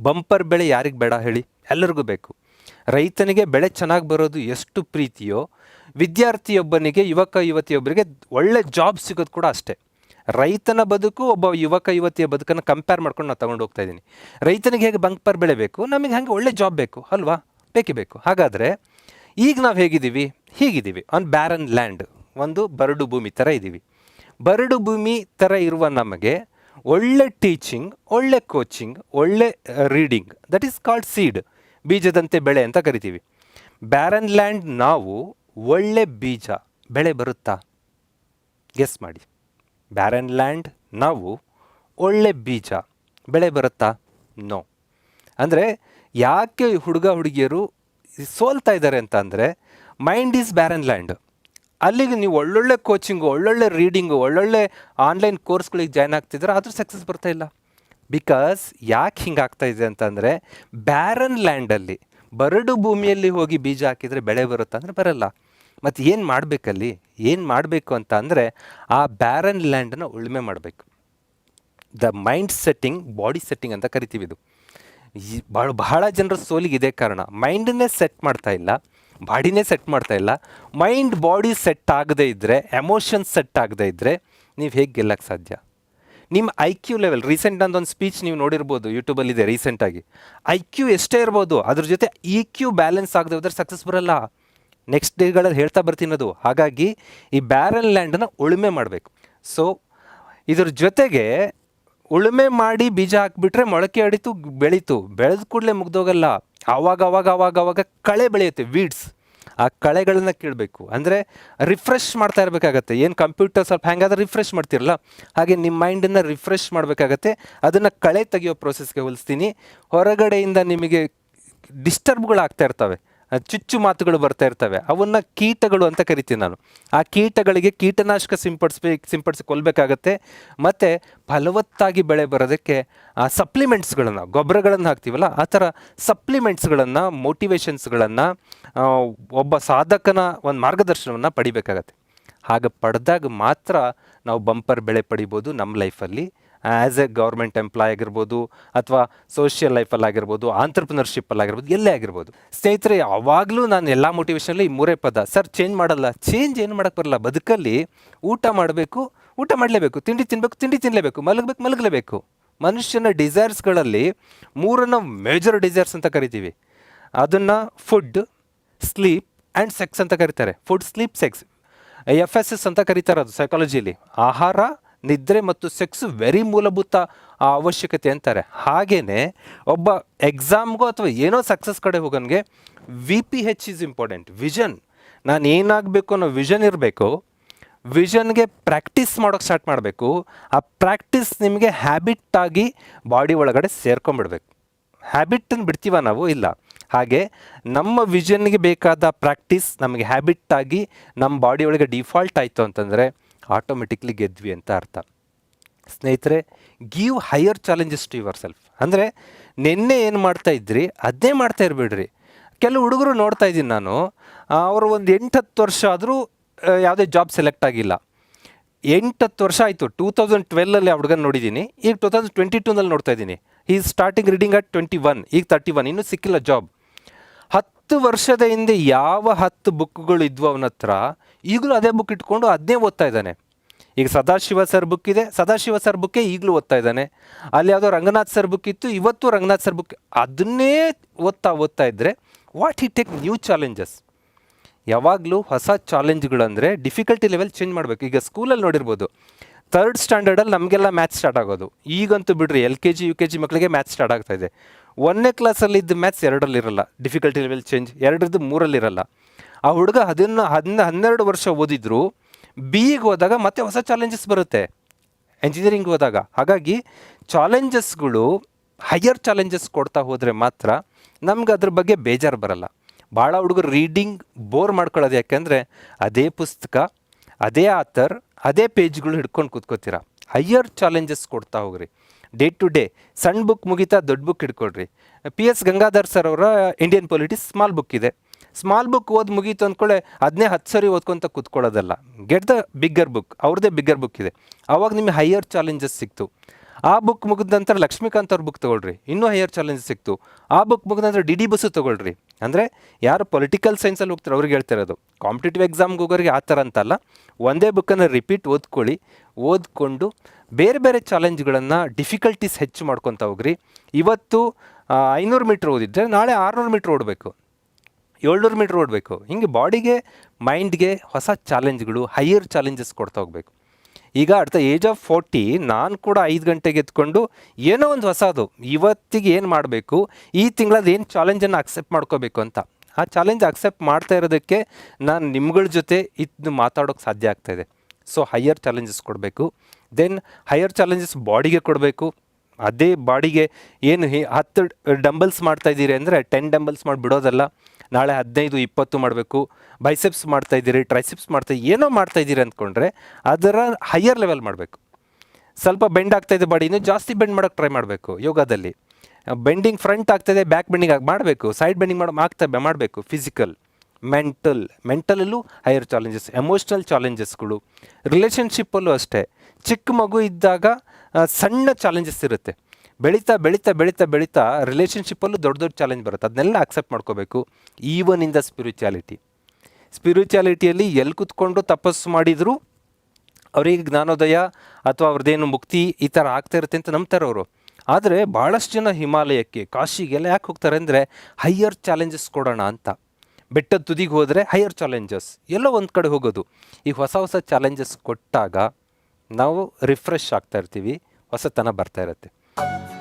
Bumper ಬೆಳೆ ಯಾರಿಗೆ ಬೇಡ ಹೇಳಿ? ಎಲ್ಲರಿಗೂ ಬೇಕು. ರೈತನಿಗೆ ಬೆಳೆ ಚೆನ್ನಾಗಿ ಬರೋದು ಎಷ್ಟು ಪ್ರೀತಿಯೋ, ವಿದ್ಯಾರ್ಥಿಯೊಬ್ಬನಿಗೆ ಯುವಕ ಯುವತಿಯೊಬ್ಬರಿಗೆ ಒಳ್ಳೆ ಜಾಬ್ ಸಿಗೋದು ಕೂಡ ಅಷ್ಟೇ. ರೈತನ ಬದುಕು ಒಬ್ಬ ಯುವಕ ಯುವತಿಯ ಬದುಕನ್ನು ಕಂಪೇರ್ ಮಾಡ್ಕೊಂಡು ನಾನು ತಗೊಂಡು ಹೋಗ್ತಾ ಇದ್ದೀನಿ. ರೈತನಿಗೆ ಹೇಗೆ ಬಂಪರ್ ಬೆಳೆ ಬೇಕು? ನಮಗೆ ಹಾಗೆ ಒಳ್ಳೆ ಜಾಬ್ ಬೇಕು, ಅಲ್ವಾ? ಬೇಕೇ ಬೇಕು. ಹಾಗಾದರೆ ಈಗ ನಾವು ಹೇಗಿದ್ದೀವಿ? ಹೀಗಿದ್ದೀವಿ. ಆನ್ ಬ್ಯಾರನ್ ಲ್ಯಾಂಡ್ ಒಂದು ಬರಡು ಭೂಮಿ ಥರ ಇದ್ದೀವಿ ಬರಡು ಭೂಮಿ ಥರ ಇರುವ ನಮಗೆ ಒಳ್ಳೆ ಟೀಚಿಂಗ್ ಒಳ್ಳೆ ಕೋಚಿಂಗ್ ಒಳ್ಳೆ reading that is called seed ಬೀಜದಂತೆ ಬೆಳೆ ಅಂತ ಕರಿತೀವಿ. ಬ್ಯಾರನ್ ಲ್ಯಾಂಡ್ ನಾವು ಒಳ್ಳೆ ಬೀಜ, ಬೆಳೆ ಬರುತ್ತಾ? ಗೆಸ್ ಮಾಡಿ. ಬ್ಯಾರನ್ ಲ್ಯಾಂಡ್ ನಾವು ಒಳ್ಳೆ ಬೀಜ, ಬೆಳೆ ಬರುತ್ತಾ? ನೋ ಅಂದರೆ ಯಾಕೆ ಹುಡುಗ ಹುಡುಗಿಯರು ಸೋಲ್ತಾ ಇದ್ದಾರೆ ಅಂತ ಅಂದರೆ ಮೈಂಡ್ ಈಸ್ ಬ್ಯಾರನ್ ಲ್ಯಾಂಡ್ ಅಲ್ಲಿಗೆ ನೀವು ಒಳ್ಳೊಳ್ಳೆ ಕೋಚಿಂಗು ಒಳ್ಳೊಳ್ಳೆ ರೀಡಿಂಗು ಒಳ್ಳೊಳ್ಳೆ ಆನ್ಲೈನ್ ಕೋರ್ಸ್ಗಳಿಗೆ ಜಾಯ್ನ್ ಆಗ್ತಿದ್ರೆ ಆದರೂ ಸಕ್ಸಸ್ ಬರ್ತಾ ಇಲ್ಲ. ಬಿಕಾಸ್ ಯಾಕೆ ಹಿಂಗೆ ಆಗ್ತಾ ಇದೆ ಅಂತಂದರೆ ಬ್ಯಾರನ್ ಲ್ಯಾಂಡಲ್ಲಿ ಬರಡು ಭೂಮಿಯಲ್ಲಿ ಹೋಗಿ ಬೀಜ ಹಾಕಿದರೆ ಬೆಳೆ ಬರುತ್ತಾ ಅಂದರೆ ಬರಲ್ಲ. ಮತ್ತು ಏನು ಮಾಡಬೇಕಲ್ಲಿ ಏನು ಮಾಡಬೇಕು ಅಂತ ಅಂದರೆ, ಆ ಬ್ಯಾರನ್ ಲ್ಯಾಂಡನ್ನು ಉಳುಮೆ ಮಾಡಬೇಕು. The mind setting body setting ಅಂತ ಕರಿತೀವಿ ಇದು. ಭಾಳ ಬಹಳ ಜನರ ಸೋಲಿಗೆ ಇದೇ ಕಾರಣ. ಮೈಂಡನ್ನೇ ಸೆಟ್ ಮಾಡ್ತಾ ಇಲ್ಲ. ಬಾಡಿನೇ ಸೆಟ್ ಮಾಡ್ತಾ ಇಲ್ಲ. ಮೈಂಡ್, ಬಾಡಿ ಸೆಟ್ ಆಗದೇ ಇದ್ದರೆ ಎಮೋಷನ್ಸ್ ಸೆಟ್ ಆಗದೇ ಇದ್ದರೆ ನೀವು ಹೇಗೆ ಗೆಲ್ಲಕ್ಕೆ ಸಾಧ್ಯ? ನಿಮ್ಮ ಐ ಕ್ಯೂ ಲೆವೆಲ್, ರೀಸೆಂಟ್ ಒಂದು ಸ್ಪೀಚ್ ನೀವು ನೋಡಿರ್ಬೋದು ಯೂಟ್ಯೂಬಲ್ಲಿದೆ ರೀಸೆಂಟಾಗಿ ಐ ಕ್ಯೂ ಎಷ್ಟೇ ಇರ್ಬೋದು, ಅದ್ರ ಜೊತೆ ಇ ಕ್ಯೂ ಬ್ಯಾಲೆನ್ಸ್ ಆಗದೆ ಹೋದ್ರೆ ಸಕ್ಸಸ್ ಬರಲ್ಲ. ನೆಕ್ಸ್ಟ್ ಡೇಗಳಲ್ಲಿ ಹೇಳ್ತಾ ಬರ್ತೀನೋದು, ಹಾಗಾಗಿ ಈ ಬ್ಯಾರನ್ ಲ್ಯಾಂಡನ್ನು ಉಳುಮೆ ಮಾಡಬೇಕು. ಸೊ ಇದ್ರ ಜೊತೆಗೆ ಉಳುಮೆ ಮಾಡಿ ಬೀಜ ಹಾಕಿಬಿಟ್ರೆ ಮೊಳಕೆ ಅಡಿತು, ಬೆಳೀತು, ಬೆಳೆದ ಕೂಡಲೇ ಮುಗ್ದೋಗಲ್ಲ. ಆವಾಗ ಅವಾಗ ಅವಾಗ ಅವಾಗ ಕಳೆ ಬೆಳೆಯುತ್ತೆ ವೀಡ್ಸ್ ಆ ಕಳೆಗಳನ್ನ ಕೀಳಬೇಕು. ಅಂದರೆ ರಿಫ್ರೆಶ್ ಮಾಡ್ತಾ ಇರಬೇಕಾಗತ್ತೆ. ಏನು ಕಂಪ್ಯೂಟರ್ ಸ್ವಲ್ಪ ಹೆಂಗಾದ್ರೆ ರಿಫ್ರೆಶ್ ಮಾಡ್ತಿರಲ್ಲ? ಹಾಗೆ ನಿಮ್ಮ ಮೈಂಡನ್ನು ರಿಫ್ರೆಶ್ ಮಾಡಬೇಕಾಗತ್ತೆ. ಅದನ್ನು ಕಳೆ ತೆಗೆಯೋ ಪ್ರೋಸೆಸ್ಗೆ ಹೋಲಿಸ್ತೀನಿ. ಹೊರಗಡೆಯಿಂದ ನಿಮಗೆ ಡಿಸ್ಟರ್ಬ್ಗಳು ಆಗ್ತಾ ಇರ್ತವೆ. ಚುಚ್ಚು ಮಾತುಗಳು ಬರ್ತಾ ಇರ್ತವೆ. ಅವನ್ನ ಕೀಟಗಳು ಅಂತ ಕರಿತೀನಿ ನಾನು. ಆ ಕೀಟಗಳಿಗೆ ಕೀಟನಾಶಕ ಸಿಂಪಡಿಸ್ಬೇಕು ಸಿಂಪಡಿಸಿ ಕೊಲ್ಬೇಕಾಗತ್ತೆ ಮತ್ತು ಫಲವತ್ತಾಗಿ ಬೆಳೆ ಬರೋದಕ್ಕೆ ಆ ಸಪ್ಲಿಮೆಂಟ್ಸ್ಗಳನ್ನು, ಗೊಬ್ಬರಗಳನ್ನು ಹಾಕ್ತೀವಲ್ಲ, ಆ ಥರ ಸಪ್ಲಿಮೆಂಟ್ಸ್ಗಳನ್ನು ಮೋಟಿವೇಶನ್ಸ್ಗಳನ್ನು ಒಬ್ಬ ಸಾಧಕನ ಒಂದು ಮಾರ್ಗದರ್ಶನವನ್ನು ಪಡಿಬೇಕಾಗತ್ತೆ. ಹಾಗೆ ಪಡೆದಾಗ ಮಾತ್ರ ನಾವು ಬಂಪರ್ ಬೆಳೆ ಪಡಿಬೋದು ನಮ್ಮ ಲೈಫಲ್ಲಿ. ಆ್ಯಸ್ ಎ ಗೌರ್ಮೆಂಟ್ ಎಂಪ್ಲಾಯ್ ಆಗಿರ್ಬೋದು ಅಥವಾ ಸೋಷಿಯಲ್ ಲೈಫಲ್ಲಿ ಆಗಿರ್ಬೋದು ಆಗಿರ್ಬೋದು, ಎಲ್ಲೇ ಆಗಿರ್ಬೋದು. ಸ್ನೇಹಿತರೆ, ಯಾವಾಗಲೂ ನಾನು ಎಲ್ಲ ಮೋಟಿವೇಶನಲ್ಲಿ ಈ ಮೂರೇ ಪದ, ಸರ್ ಚೇಂಜ್ ಮಾಡಲ್ಲ ಚೇಂಜ್ ಏನು ಮಾಡೋಕ್ಕೆ ಬರಲ್ಲ, ಬದುಕಲ್ಲಿ ಊಟ ಮಾಡಬೇಕು, ಊಟ ಮಾಡಲೇಬೇಕು, ತಿಂಡಿ ತಿನ್ನಬೇಕು ತಿಂಡಿ ತಿನ್ನಲೇಬೇಕು ಮಲಗಬೇಕು, ಮಲಗಲೇಬೇಕು. ಮನುಷ್ಯನ ಡಿಸೈರ್ಸ್ಗಳಲ್ಲಿ ಮೂರನ್ನು ಮೇಜರ್ ಡಿಸೈರ್ಸ್ ಅಂತ ಕರಿತೀವಿ. ಅದನ್ನು ಫುಡ್ ಸ್ಲೀಪ್ ಆ್ಯಂಡ್ ಸೆಕ್ಸ್ ಅಂತ ಕರೀತಾರೆ. Food sleep sex F S S ಅಂತ ಕರೀತಾರೆ ಅದು ಸೈಕಾಲಜಿಲಿ ಆಹಾರ ನಿದ್ರೆ ಮತ್ತು ಸೆಕ್ಸ್ ವೆರಿ ಮೂಲಭೂತ ಅವಶ್ಯಕತೆ ಅಂತಾರೆ. ಹಾಗೇನೆ ಒಬ್ಬ ಎಕ್ಸಾಮ್ಗೋ ಅಥವಾ ಏನೋ ಸಕ್ಸಸ್ ಕಡೆ ಹೋಗೋನ್ಗೆ V P H is important vision ನಾನು ಏನಾಗಬೇಕು ಅನ್ನೋ ವಿಷನ್ ಇರಬೇಕು. ವಿಷನ್ಗೆ ಪ್ರಾಕ್ಟೀಸ್ ಮಾಡೋಕ್ಕೆ ಸ್ಟಾರ್ಟ್ ಮಾಡಬೇಕು. ಆ ಪ್ರಾಕ್ಟೀಸ್ ನಿಮಗೆ ಹ್ಯಾಬಿಟ್ ಆಗಿ ಬಾಡಿ ಒಳಗಡೆ ಸೇರ್ಕೊಂಡ್ಬಿಡ್ಬೇಕು ಹ್ಯಾಬಿಟನ್ನು ಬಿಡ್ತೀವ ನಾವು? ಇಲ್ಲ. ಹಾಗೆ ನಮ್ಮ ವಿಷನ್ಗೆ ಬೇಕಾದ ಪ್ರಾಕ್ಟೀಸ್ ನಮಗೆ ಹ್ಯಾಬಿಟ್ ಆಗಿ ನಮ್ಮ ಬಾಡಿ ಒಳಗೆ ಡಿಫಾಲ್ಟ್ ಆಯಿತು ಅಂತಂದರೆ ಆಟೋಮೆಟಿಕ್ಲಿ ಗೆದ್ವಿ ಅಂತ ಅರ್ಥ. ಸ್ನೇಹಿತರೆ give higher challenges to yourself ಅಂದರೆ, ನಿನ್ನೆ ಏನು ಮಾಡ್ತಾ ಇದ್ರಿ? ಅದನ್ನೇ ಮಾಡ್ತಾ ಇರಬೇಡ್ರಿ. ಕೆಲವು ಹುಡುಗರು ನೋಡ್ತಾ ಇದ್ದೀನಿ ನಾನು. ಅವರು ಒಂದು ಎಂಟು ಹತ್ತು ವರ್ಷ ಆದರೂ ಯಾವುದೇ ಜಾಬ್ ಸೆಲೆಕ್ಟ್ ಆಗಿಲ್ಲ. ಎಂಟು ಹತ್ತು ವರ್ಷ ಆಯಿತು. ಟೂ ತೌಸಂಡ್ ಟ್ವೆಲ್ಲಲ್ಲಿ ಆ ಹುಡುಗನ ನೋಡಿದ್ದೀನಿ. ಈಗ ಟೂ ತೌಸಂಡ್ ಟ್ವೆಂಟಿ ಟೂನಲ್ಲಿ ನೋಡ್ತಾ ಇದ್ದೀನಿ. ಈ starting reading at twenty one ಈಗ ತರ್ಟಿ ಒನ್ ಇನ್ನೂ ಸಿಕ್ಕಿಲ್ಲ ಜಾಬ್ ಹತ್ತು ವರ್ಷದ ಹಿಂದೆ ಯಾವ ಹತ್ತು ಬುಕ್ಗಳು ಇದ್ವು ಅವನ ಹತ್ರ, ಈಗಲೂ ಅದೇ ಬುಕ್ ಇಟ್ಕೊಂಡು ಅದನ್ನೇ ಓದ್ತಾ ಇದ್ದಾನೆ. ಈಗ ಸದಾಶಿವ ಸರ್ ಬುಕ್ ಇದೆ. ಸದಾಶಿವ ಸರ್ ಬುಕ್ಕೇ ಈಗಲೂ ಓದ್ತಾ ಇದ್ದಾನೆ. ಅಲ್ಲಿ ಯಾವುದೋ ರಂಗನಾಥ್ ಸರ್ ಬುಕ್ ಇತ್ತು, ಇವತ್ತು ರಂಗನಾಥ್ ಸರ್ ಬುಕ್ ಅದನ್ನೇ ಓದ್ತಾ ಓದ್ತಾ ಇದ್ದರೆ what he take new challenges ಯಾವಾಗಲೂ ಹೊಸ ಚಾಲೆಂಜ್ಗಳಂದರೆ ಡಿಫಿಕಲ್ಟಿ ಲೆವೆಲ್ ಚೇಂಜ್ ಮಾಡಬೇಕು. ಈಗ ಸ್ಕೂಲಲ್ಲಿ ನೋಡಿರ್ಬೋದು ತರ್ಡ್ ಸ್ಟ್ಯಾಂಡರ್ಡಲ್ಲಿ ನಮಗೆಲ್ಲ ಮ್ಯಾಥ್ಸ್ ಸ್ಟಾರ್ಟ್ ಆಗೋದು. ಈಗಂತೂ ಬಿಡ್ರಿ L K G U K G ಮಕ್ಕಳಿಗೆ ಮ್ಯಾಥ್ಸ್ ಸ್ಟಾರ್ಟ್ ಆಗ್ತಾ ಇದೆ. ಒಂದನೇ ಕ್ಲಾಸಲ್ಲಿ ಇದ್ದ ಮ್ಯಾಥ್ಸ್ ಎರಡರಲ್ಲಿರಲ್ಲ. ಡಿಫಿಕಲ್ಟಿ ಲೆವೆಲ್ ಚೇಂಜ್ ಎರಡರದ್ದು ಮೂರಲ್ಲಿರಲ್ಲ ಆ ಹುಡುಗ ಹದಿನ ಹನ್ನ ಹನ್ನೆರಡು ವರ್ಷ ಓದಿದ್ರು ಬಿ ಇಗೆ ಹೋದಾಗ ಮತ್ತೆ ಹೊಸ ಚಾಲೆಂಜಸ್ ಬರುತ್ತೆ. ಎಂಜಿನಿಯರಿಂಗ್ ಹೋದಾಗ. ಹಾಗಾಗಿ ಚಾಲೆಂಜಸ್ಗಳು ಹೈಯರ್ ಚಾಲೆಂಜಸ್ ಕೊಡ್ತಾ ಹೋದರೆ ಮಾತ್ರ ನಮ್ಗೆ ಅದ್ರ ಬಗ್ಗೆ ಬೇಜಾರು ಬರಲ್ಲ. ಭಾಳ ಹುಡುಗರು ರೀಡಿಂಗ್ ಬೋರ್ ಮಾಡ್ಕೊಳ್ಳೋದು ಯಾಕೆಂದರೆ ಅದೇ ಪುಸ್ತಕ, ಅದೇ ಆಥರ್ ಅದೇ ಪೇಜ್ಗಳು ಹಿಡ್ಕೊಂಡು ಕೂತ್ಕೋತೀರ. ಹೈಯರ್ ಚಾಲೆಂಜಸ್ ಕೊಡ್ತಾ ಹೋಗ್ರಿ. ಡೇ ಟು ಡೇ ಸಣ್ಣ ಬುಕ್ ಮುಗಿತಾ, ದೊಡ್ಡ ಬುಕ್ ಹಿಡ್ಕೊಳ್ರಿ. ಪಿ ಎಸ್ ಗಂಗಾಧರ್ ಸರ್ ಅವರ ಇಂಡಿಯನ್ ಪೊಲಿಟಿಕ್ಸ್ ಸ್ಮಾಲ್ ಬುಕ್ ಇದೆ. ಸ್ಮಾಲ್ ಬುಕ್ ಓದಿ ಮುಗೀತು ಅಂದ್ಕೊಳ್ಳೆ ಅದನ್ನೇ ಹತ್ತು ಸರಿ ಓದ್ಕೊಂತ ಕೂತ್ಕೊಳ್ಳೋದಲ್ಲ ಗೆಟ್ ದ ಬಿಗ್ಗರ್ ಬುಕ್ ಅವ್ರದೇ ಬಿಗ್ಗರ್ ಬುಕ್ ಇದೆ. ಆವಾಗ ನಿಮಗೆ ಹೈಯರ್ ಚಾಲೆಂಜಸ್ ಸಿಕ್ತು. ಆ ಬುಕ್ ಮುಗಿದ ನಂತರ ಲಕ್ಷ್ಮೀಕಾಂತ್ ಅವ್ರ ಬುಕ್ ತೊಗೊಳ್ರಿ. ಇನ್ನೂ ಹೈಯರ್ ಚಾಲೆಂಜ್ ಸಿಕ್ತು. ಆ ಬುಕ್ ಮುಗಿದ ನಂತರ ಡಿ ಡಿ ಬಸ್ಸು ತೊಗೊಳ್ರಿ. ಅಂದರೆ ಯಾರು ಪೊಲಿಟಿಕಲ್ ಸೈನ್ಸಲ್ಲಿ ಹೋಗ್ತಾರೆ ಅವ್ರಿಗೆ ಹೇಳ್ತಿರೋದು ಕಾಂಪಿಟೇಟಿವ್ ಎಕ್ಸಾಮ್ಗೆ ಹೋಗೋರಿಗೆ ಆ ಥರ ಅಂತಲ್ಲ. ಒಂದೇ ಬುಕ್ಕನ್ನು ರಿಪೀಟ್ ಓದ್ಕೊಳ್ಳಿ. ಓದ್ಕೊಂಡು ಬೇರೆ ಬೇರೆ ಚಾಲೆಂಜ್ಗಳನ್ನು ಡಿಫಿಕಲ್ಟೀಸ್ ಹೆಚ್ಚು ಮಾಡ್ಕೊತ ಹೋಗ್ರಿ. ಇವತ್ತು ಐನೂರು ಮೀಟ್ರ್ ಓದಿದ್ರೆ ನಾಳೆ ಆರುನೂರು ಮೀಟ್ರ್ ಓಡಬೇಕು. ಏಳ್ನೂರು ಮೀಟ್ರ್ ಓಡಬೇಕು. ಹಿಂಗೆ ಬಾಡಿಗೆ ಮೈಂಡ್ಗೆ ಹೊಸ ಚಾಲೆಂಜ್ಗಳು ಹೈಯರ್ ಚಾಲೆಂಜಸ್ ಕೊಡ್ತಾ ಹೋಗಬೇಕು. ಈಗ at the age of forty ನಾನು ಕೂಡ ಐದು ಗಂಟೆಗೆ ಎತ್ಕೊಂಡು ಏನೋ ಒಂದು ಹೊಸದು, ಇವತ್ತಿಗೆ ಏನು ಮಾಡಬೇಕು, ಈ ತಿಂಗಳದ್ದು ಏನು ಚಾಲೆಂಜನ್ನು ಅಕ್ಸೆಪ್ಟ್ ಮಾಡ್ಕೋಬೇಕು ಅಂತ. ಆ ಚಾಲೆಂಜ್ ಅಕ್ಸೆಪ್ಟ್ ಮಾಡ್ತಾ ಇರೋದಕ್ಕೆ ನಾನು ನಿಮ್ಗಳ ಜೊತೆ ಇದನ್ನು ಮಾತಾಡೋಕ್ಕೆ ಸಾಧ್ಯ ಆಗ್ತಾಯಿದೆ ಸೊ ಹೈಯರ್ ಚಾಲೆಂಜಸ್ ಕೊಡಬೇಕು. ದೆನ್ ಹೈಯರ್ ಚಾಲೆಂಜಸ್ ಬಾಡಿಗೆ ಕೊಡಬೇಕು. ಅದೇ ಬಾಡಿಗೆ ಏನು ಹತ್ತು ಡಂಬಲ್ಸ್ ಮಾಡ್ತಾ ಇದ್ದೀರಿ ಅಂದರೆ ಟೆನ್ ಡಂಬಲ್ಸ್ ಮಾಡಿ ಬಿಡೋದಲ್ಲ ನಾಳೆ ಹದಿನೈದು, ಇಪ್ಪತ್ತು ಮಾಡಬೇಕು. ಬೈಸೆಪ್ಸ್ ಮಾಡ್ತಾ ಇದ್ದೀರಿ ಟ್ರೈಸೆಪ್ಸ್ ಮಾಡ್ತಾ ಏನೋ ಮಾಡ್ತಾ ಇದ್ದೀರಿ ಅಂದ್ಕೊಂಡ್ರೆ ಅದರ ಹೈಯರ್ ಲೆವೆಲ್ ಮಾಡಬೇಕು. ಸ್ವಲ್ಪ ಬೆಂಡ್ ಆಗ್ತಾ ಇದೆ ಬಾಡಿ ಇನ್ನೂ ಜಾಸ್ತಿ ಬೆಂಡ್ ಮಾಡೋಕ್ಕೆ ಟ್ರೈ ಮಾಡಬೇಕು ಯೋಗದಲ್ಲಿ. ಬೆಂಡಿಂಗ್ ಫ್ರಂಟ್ ಆಗ್ತಾಯಿದೆ ಬ್ಯಾಕ್ ಬೆಂಡಿಂಗ್ ಆಗಿ ಮಾಡಬೇಕು. ಸೈಡ್ ಬೆಂಡಿಂಗ್ ಮಾಡೋ, ಆಗ್ತಾ ಮಾಡಬೇಕು ಫಿಸಿಕಲ್ ಮೆಂಟಲ್ ಮೆಂಟಲಲ್ಲೂ ಹೈಯರ್ ಚಾಲೆಂಜಸ್ ಎಮೋಷ್ನಲ್ ಚಾಲೆಂಜಸ್ಗಳು ರಿಲೇಷನ್ಶಿಪ್ಪಲ್ಲೂ ಅಷ್ಟೇ. ಚಿಕ್ಕ ಮಗು ಇದ್ದಾಗ ಸಣ್ಣ ಚಾಲೆಂಜಸ್ ಇರುತ್ತೆ. ಬೆಳೀತಾ ಬೆಳೀತಾ ಬೆಳೀತಾ ಬೆಳೀತಾ ರಿಲೇಷನ್ಶಿಪ್ಪಲ್ಲೂ ದೊಡ್ಡ ದೊಡ್ಡ ಚಾಲೆಂಜ್ ಬರುತ್ತೆ. ಅದನ್ನೆಲ್ಲ ಅಕ್ಸೆಪ್ಟ್ ಮಾಡ್ಕೋಬೇಕು. ಈವನ್ ಇನ್ ದ ಸ್ಪಿರಿಚುಯಾಲಿಟಿ ಸ್ಪಿರಿಚುಯಾಲಿಟಿಯಲ್ಲಿ ಎಲ್ಲಿ ಕುತ್ಕೊಂಡು ತಪಸ್ಸು ಮಾಡಿದರೂ, ಅವರಿಗೆ ಜ್ಞಾನೋದಯ ಅಥವಾ ಅವ್ರದ್ದೇನು ಮುಕ್ತಿ ಈ ಥರ ಆಗ್ತಾ ಇರುತ್ತೆ ಅಂತ ನಂಬ್ತಾರೆ ಅವರು ಆದರೆ ಭಾಳಷ್ಟು ಜನ ಹಿಮಾಲಯಕ್ಕೆ, ಕಾಶಿಗೆಲ್ಲ ಯಾಕೆ ಹೋಗ್ತಾರೆ ಅಂದರೆ ಹೈಯರ್ ಚಾಲೆಂಜಸ್ ಕೊಡೋಣ ಅಂತ. ಬೆಟ್ಟದ ತುದಿಗೆ ಹೋದರೆ ಹೈಯರ್ ಚಾಲೆಂಜಸ್ ಎಲ್ಲೋ ಒಂದು ಕಡೆ ಹೋಗೋದು. ಈ ಹೊಸ ಹೊಸ ಚಾಲೆಂಜಸ್ ಕೊಟ್ಟಾಗ ನಾವು ರಿಫ್ರೆಶ್ ಆಗ್ತಾ ಇರ್ತೀವಿ. ಹೊಸತನ ಬರ್ತಾ ಇರುತ್ತೆ. Bye.